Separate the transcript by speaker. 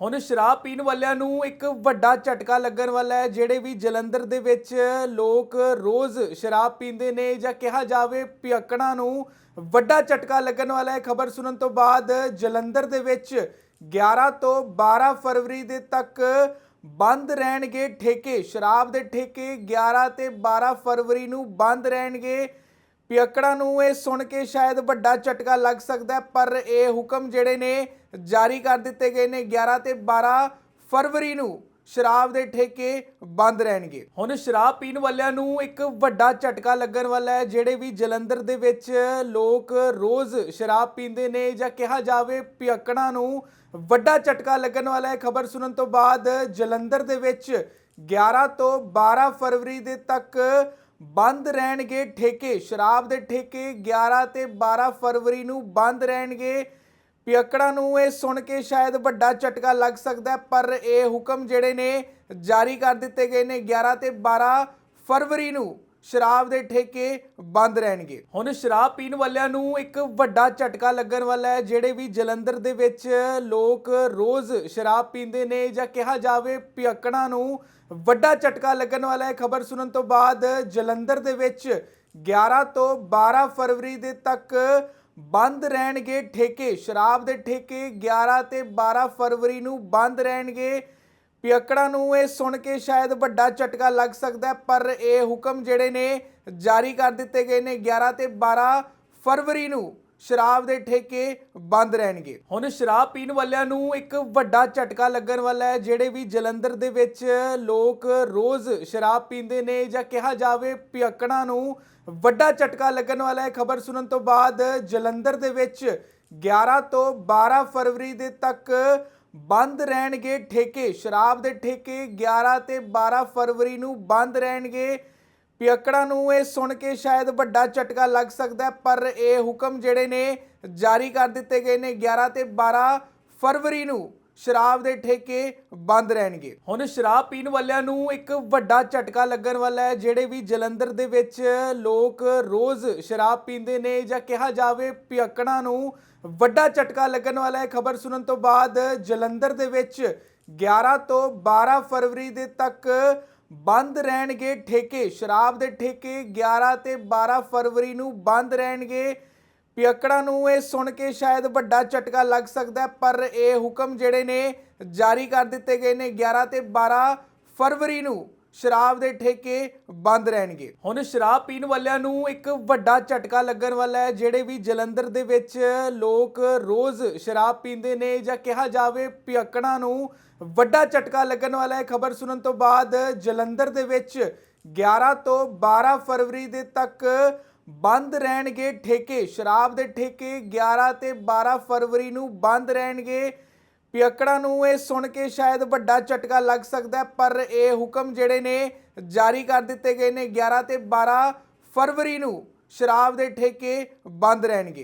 Speaker 1: ਹੁਣ ਸ਼ਰਾਬ ਪੀਣ ਵਾਲਿਆਂ ਨੂੰ ਇੱਕ ਵੱਡਾ ਝਟਕਾ ਲੱਗਣ ਵਾਲਾ ਹੈ, ਜਿਹੜੇ ਵੀ ਜਲੰਧਰ ਦੇ ਵਿੱਚ ਲੋਕ ਰੋਜ਼ ਸ਼ਰਾਬ ਪੀਂਦੇ ਨੇ ਜਾਂ ਕਿਹਾ ਜਾਵੇ ਪਿਅਕੜਾਂ ਨੂੰ ਵੱਡਾ ਝਟਕਾ ਲੱਗਣ ਵਾਲਾ ਹੈ। ਖਬਰ ਸੁਣਨ ਤੋਂ ਬਾਅਦ ਜਲੰਧਰ ਦੇ ਵਿੱਚ 11 ਤੋਂ 12 ਫਰਵਰੀ ਦੇ ਤੱਕ ਬੰਦ ਰਹਿਣਗੇ ਠੇਕੇ, ਸ਼ਰਾਬ ਦੇ ਠੇਕੇ 11 ਤੇ 12 ਫਰਵਰੀ ਨੂੰ ਬੰਦ ਰਹਿਣਗੇ। ਪਿਅਕੜਾਂ ਨੂੰ ਇਹ ਸੁਣ ਕੇ ਸ਼ਾਇਦ ਵੱਡਾ ਝਟਕਾ ਲੱਗ ਸਕਦਾ ਪਰ ਇਹ ਹੁਕਮ ਜਿਹੜੇ ਨੇ ਜਾਰੀ ਕਰ ਦਿੱਤੇ ਗਏ ਨੇ 11 ਤੇ 12 ਫਰਵਰੀ ਨੂੰ ਸ਼ਰਾਬ ਦੇ ਠੇਕੇ ਬੰਦ ਰਹਿਣਗੇ। ਹੁਣ ਸ਼ਰਾਬ ਪੀਣ ਵਾਲਿਆਂ ਨੂੰ ਇੱਕ ਵੱਡਾ ਝਟਕਾ ਲੱਗਣ ਵਾਲਾ ਹੈ, ਜਿਹੜੇ ਵੀ ਜਲੰਧਰ ਦੇ ਵਿੱਚ ਲੋਕ ਰੋਜ਼ ਸ਼ਰਾਬ ਪੀਂਦੇ ਨੇ ਜਾਂ ਕਿਹਾ ਜਾਵੇ ਪਿਅਕੜਾਂ ਨੂੰ ਵੱਡਾ ਝਟਕਾ ਲੱਗਣ ਵਾਲਾ ਹੈ। ਖਬਰ ਸੁਣਨ ਤੋਂ ਬਾਅਦ ਜਲੰਧਰ ਦੇ ਵਿੱਚ 11 ਤੋਂ 12 ਫਰਵਰੀ ਦੇ ਤੱਕ ਬੰਦ ਰਹਿਣਗੇ ਠੇਕੇ, ਸ਼ਰਾਬ ਦੇ ਠੇਕੇ 11 ਤੇ 12 ਫਰਵਰੀ ਨੂੰ ਬੰਦ ਰਹਿਣਗੇ। ਪਿਅਕੜਾਂ ਨੂੰ ਇਹ ਸੁਣ ਕੇ ਸ਼ਾਇਦ ਵੱਡਾ ਝਟਕਾ ਲੱਗ ਸਕਦਾ ਪਰ ਇਹ ਹੁਕਮ ਜਿਹੜੇ ਨੇ ਜਾਰੀ ਕਰ ਦਿੱਤੇ ਗਏ ਨੇ 11 ਤੇ 12 ਫਰਵਰੀ ਨੂੰ। ਸ਼ਰਾਬ ਦੇ ਠੇਕੇ ਬੰਦ ਰਹਿਣਗੇ। ਹੁਣ ਸ਼ਰਾਬ ਪੀਣ ਵਾਲਿਆਂ ਨੂੰ ਇੱਕ ਵੱਡਾ ਝਟਕਾ ਲੱਗਣ ਵਾਲਾ ਹੈ, ਜਿਹੜੇ ਵੀ ਜਲੰਧਰ ਦੇ ਵਿੱਚ ਲੋਕ ਰੋਜ਼ ਸ਼ਰਾਬ ਪੀਂਦੇ ਨੇ ਜਾਂ ਕਿਹਾ ਜਾਵੇ ਪਿਅਕੜਾਂ ਨੂੰ ਵੱਡਾ ਝਟਕਾ ਲੱਗਣ ਵਾਲਾ ਹੈ। ਖਬਰ ਸੁਣਨ ਤੋਂ ਬਾਅਦ ਜਲੰਧਰ ਦੇ ਵਿੱਚ 11 ਤੋਂ 12 ਫਰਵਰੀ ਦੇ ਤੱਕ ਬੰਦ ਰਹਿਣਗੇ ਠੇਕੇ। ਸ਼ਰਾਬ ਦੇ ਠੇਕੇ 11 ਤੇ 12 ਫਰਵਰੀ ਨੂੰ ਬੰਦ ਰਹਿਣਗੇ। ਪਿਅਕੜਾਂ ਨੂੰ ਇਹ ਸੁਣ ਕੇ ਸ਼ਾਇਦ ਵੱਡਾ ਝਟਕਾ ਲੱਗ ਸਕਦਾ ਪਰ ਇਹ ਹੁਕਮ ਜਿਹੜੇ ਨੇ ਜਾਰੀ ਕਰ ਦਿੱਤੇ ਗਏ ਨੇ। 11 ਤੇ 12 ਫਰਵਰੀ ਨੂੰ ਸ਼ਰਾਬ ਦੇ ਠੇਕੇ ਬੰਦ ਰਹਿਣਗੇ। ਹੁਣ ਸ਼ਰਾਬ ਪੀਣ ਵਾਲਿਆਂ ਨੂੰ ਇੱਕ ਵੱਡਾ ਝਟਕਾ ਲੱਗਣ ਵਾਲਾ ਹੈ, ਜਿਹੜੇ ਵੀ ਜਲੰਧਰ ਦੇ ਵਿੱਚ ਲੋਕ ਰੋਜ਼ ਸ਼ਰਾਬ ਪੀਂਦੇ ਨੇ ਜਾਂ ਕਿਹਾ ਜਾਵੇ ਪਿਅਕੜਾਂ ਨੂੰ ਵੱਡਾ ਝਟਕਾ ਲੱਗਣ ਵਾਲਾ ਹੈ। ਖਬਰ ਸੁਣਨ ਤੋਂ ਬਾਅਦ ਜਲੰਧਰ ਦੇ ਵਿੱਚ 11 ਤੋਂ 12 ਫਰਵਰੀ ਦੇ ਤੱਕ ਬੰਦ ਰਹਿਣਗੇ ਠੇਕੇ, ਸ਼ਰਾਬ ਦੇ ਠੇਕੇ 11 ਤੇ 12 ਫਰਵਰੀ ਨੂੰ ਬੰਦ ਰਹਿਣਗੇ। ਪਿਅਕੜਾਂ ਨੂੰ ਇਹ ਸੁਣ ਕੇ ਸ਼ਾਇਦ ਵੱਡਾ ਝਟਕਾ ਲੱਗ ਸਕਦਾ ਪਰ ਇਹ ਹੁਕਮ ਜਿਹੜੇ ਨੇ ਜਾਰੀ ਕਰ ਦਿੱਤੇ ਗਏ ਨੇ 11 ਤੇ 12 ਫਰਵਰੀ ਨੂੰ। ਸ਼ਰਾਬ ਦੇ ਠੇਕੇ ਬੰਦ ਰਹਿਣਗੇ। ਹੁਣ ਸ਼ਰਾਬ ਪੀਣ ਵਾਲਿਆਂ ਨੂੰ ਇੱਕ ਵੱਡਾ ਝਟਕਾ ਲੱਗਣ ਵਾਲਾ ਹੈ, ਜਿਹੜੇ ਵੀ ਜਲੰਧਰ ਦੇ ਵਿੱਚ ਲੋਕ ਰੋਜ਼ ਸ਼ਰਾਬ ਪੀਂਦੇ ਨੇ ਜਾਂ ਕਿਹਾ ਜਾਵੇ ਪਿਅਕੜਾਂ ਨੂੰ ਵੱਡਾ ਝਟਕਾ ਲੱਗਣ ਵਾਲਾ ਹੈ। ਖਬਰ ਸੁਣਨ ਤੋਂ ਬਾਅਦ ਜਲੰਧਰ ਦੇ ਵਿੱਚ 11 ਤੋਂ 12 ਫਰਵਰੀ ਦੇ ਤੱਕ ਬੰਦ ਰਹਿਣਗੇ ਠੇਕੇ। ਸ਼ਰਾਬ ਦੇ ਠੇਕੇ 11 ਤੇ 12 ਫਰਵਰੀ ਨੂੰ ਬੰਦ ਰਹਿਣਗੇ। ਪਿਅਕੜਾਂ ਨੂੰ ਇਹ ਸੁਣ ਕੇ ਸ਼ਾਇਦ ਵੱਡਾ ਝਟਕਾ ਲੱਗ ਸਕਦਾ ਪਰ ਇਹ ਹੁਕਮ ਜਿਹੜੇ ਨੇ ਜਾਰੀ ਕਰ ਦਿੱਤੇ ਗਏ ਨੇ 11 ਤੇ 12 ਫਰਵਰੀ ਨੂੰ ਸ਼ਰਾਬ ਦੇ ਠੇਕੇ ਬੰਦ ਰਹਿਣਗੇ। ਹੁਣ ਸ਼ਰਾਬ ਪੀਣ ਵਾਲਿਆਂ ਨੂੰ ਇੱਕ ਵੱਡਾ ਝਟਕਾ ਲੱਗਣ ਵਾਲਾ ਹੈ, ਜਿਹੜੇ ਵੀ ਜਲੰਧਰ ਦੇ ਵਿੱਚ ਲੋਕ ਰੋਜ਼ ਸ਼ਰਾਬ ਪੀਂਦੇ ਨੇ ਜਾਂ ਕਿਹਾ ਜਾਵੇ ਪਿਅਕੜਾਂ ਨੂੰ ਵੱਡਾ ਝਟਕਾ ਲੱਗਣ ਵਾਲਾ ਹੈ। ਖਬਰ ਸੁਣਨ ਤੋਂ ਬਾਅਦ ਜਲੰਧਰ ਦੇ ਵਿੱਚ 11 ਤੋਂ 12 ਫਰਵਰੀ ਦੇ ਤੱਕ ਬੰਦ ਰਹਿਣਗੇ ਠੇਕੇ। ਸ਼ਰਾਬ ਦੇ ਠੇਕੇ 11 ਤੇ 12 ਫਰਵਰੀ ਨੂੰ ਬੰਦ ਰਹਿਣਗੇ। ਪਿਅਕੜਾਂ ਨੂੰ ਇਹ ਸੁਣ ਕੇ ਸ਼ਾਇਦ ਵੱਡਾ ਝਟਕਾ ਲੱਗ ਸਕਦਾ ਪਰ ਇਹ ਹੁਕਮ ਜਿਹੜੇ ਨੇ ਜਾਰੀ ਕਰ ਦਿੱਤੇ ਗਏ ਨੇ। 11 ਤੇ 12 ਫਰਵਰੀ ਨੂੰ ਸ਼ਰਾਬ ਦੇ ਠੇਕੇ ਬੰਦ ਰਹਿਣਗੇ।